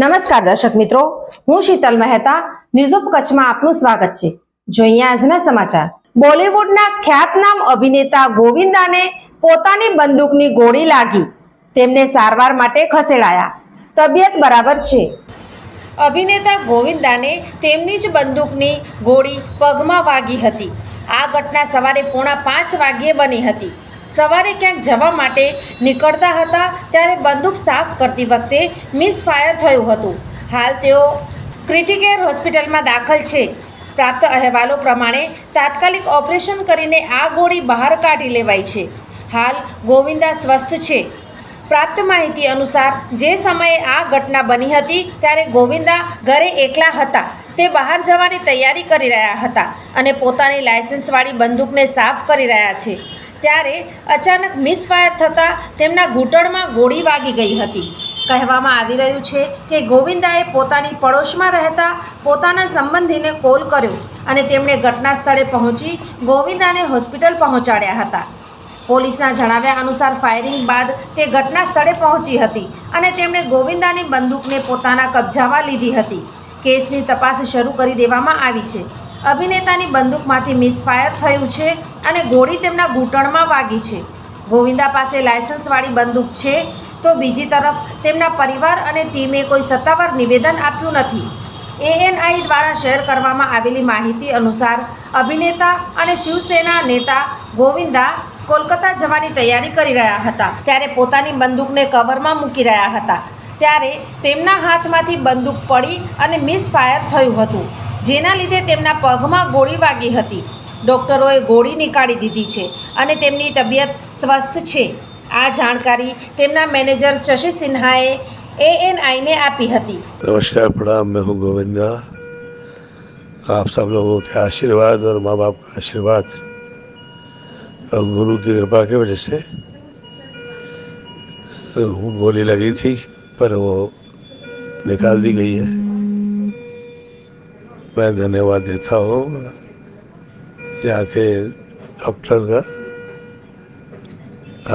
નમસ્કાર દર્શક મિત્રો, હું શીતલ મહેતા ન્યૂઝ ઓફ કચ્છમાં આપનું સ્વાગત છે. જોઈએ આજના સમાચાર. બોલિવૂડના ખ્યાતનામ અભિનેતા ગોવિંદાને પોતાની બંદૂકની ગોળી લાગી. તેમને સારવાર માટે ખસેડાયા. તબિયત બરાબર છે. અભિનેતા ગોવિંદાને તેમની જ બંદૂકની ગોળી પગમાં વાગી હતી. આ ઘટના સવારે પોણા પાંચ વાગ્યે બની હતી. સવારે ક્યાંક જવા માટે નીકળતા હતા ત્યારે બંદૂક સાફ કરતી વખતે મિસફાયર થયું હતું. હાલ તેઓ ક્રિટિકેર હોસ્પિટલમાં દાખલ છે. પ્રાપ્ત અહેવાલો પ્રમાણે તાત્કાલિક ઓપરેશન કરીને આ ગોળી બહાર કાઢી લેવાઈ છે. હાલ ગોવિંદા સ્વસ્થ છે. પ્રાપ્ત માહિતી અનુસાર, જે સમયે આ ઘટના બની હતી ત્યારે ગોવિંદા ઘરે એકલા હતા. તે બહાર જવાની તૈયારી કરી રહ્યા હતા અને પોતાની લાયસન્સવાળી બંદૂકને સાફ કરી રહ્યા છે. ત્યારે અચાનક મિસફાયર થતાં તેમના ઘૂંટણમાં ગોળી વાગી ગઈ હતી. કહેવામાં આવી રહ્યું છે કે ગોવિંદાએ પોતાની પડોશમાં રહેતા પોતાના સંબંધીને કોલ કર્યો અને તેમણે ઘટના સ્થળે પહોંચી ગોવિંદાને હોસ્પિટલ પહોંચાડ્યા હતા. પોલીસના જણાવ્યા અનુસાર ફાયરિંગ બાદ તે ઘટના સ્થળે પહોંચી હતી અને તેમણે ગોવિંદાની બંદૂકને પોતાના કબજામાં લીધી હતી. કેસની તપાસ શરૂ કરી દેવામાં આવી છે. અભિનેતાની બંદૂકમાંથી મિસફાયર થયું છે અને ગોળી તેમના ઘૂંટણમાં વાગી છે. ગોવિંદા પાસે લાયસન્સવાળી બંદૂક છે તો બીજી તરફ તેમના પરિવાર અને ટીમે કોઈ સત્તાવાર નિવેદન આપ્યું નથી. એએનઆઈ દ્વારા શેર કરવામાં આવેલી માહિતી અનુસાર અભિનેતા અને શિવસેના નેતા ગોવિંદા કોલકાતા જવાની તૈયારી કરી રહ્યા હતા. ત્યારે પોતાની બંદૂકને કવરમાં મૂકી રહ્યા હતા. ત્યારે તેમના હાથમાંથી બંદૂક પડી અને મિસફાયર થયું હતું. જેના લીધે તેમના પગમાં ગોળી વાગી હતી ડૉક્ટરોએ ગોળી નીકાળી દીધી છે અને તેમની તબિયત સ્વસ્થ છે આ જાણકારી તેમના મેનેજર શશી સિન્હાએ એએનઆઈને આપી હતી नमस्कार प्रणाम मैं हूँ गोविंदा आप सब लोगों के आशीर्वाद और माँ बाप का आशीर्वाद और गुरु की कृपा की वजह से वो गोली लगी थी पर वो निकाल दी गई है मैं धन्यवाद देता हूँ यहाँ के डॉक्टर का,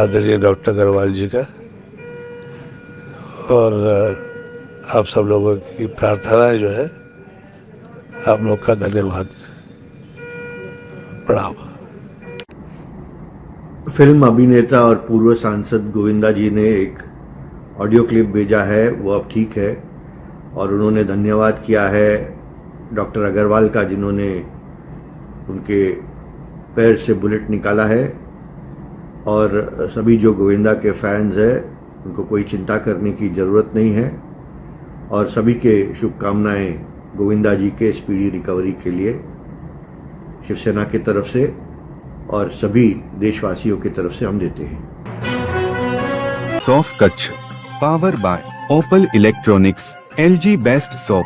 आदरणीय डॉक्टर अग्रवाल जी का, और आप सब लोगों की प्रार्थनाएँ जो है, आप लोग का धन्यवाद। प्रणाम। फ़िल्म अभिनेता और पूर्व सांसद गोविंदा जी ने एक ऑडियो क्लिप भेजा है, वो अब ठीक है, और उन्होंने धन्यवाद किया है डॉक्टर अग्रवाल का, जिन्होंने उनके पैर से बुलेट निकाला है, और सभी जो गोविंदा के फैंस हैं, उनको कोई चिंता करने की ज़रूरत नहीं है, और सभी के शुभकामनाएँ गोविंदा जी के स्पीडी रिकवरी के लिए, शिवसेना की तरफ़ से, और सभी देशवासियों की तरफ़ से हम देते हैं। सोफ Kutch, power by Opal electronics, LG best shop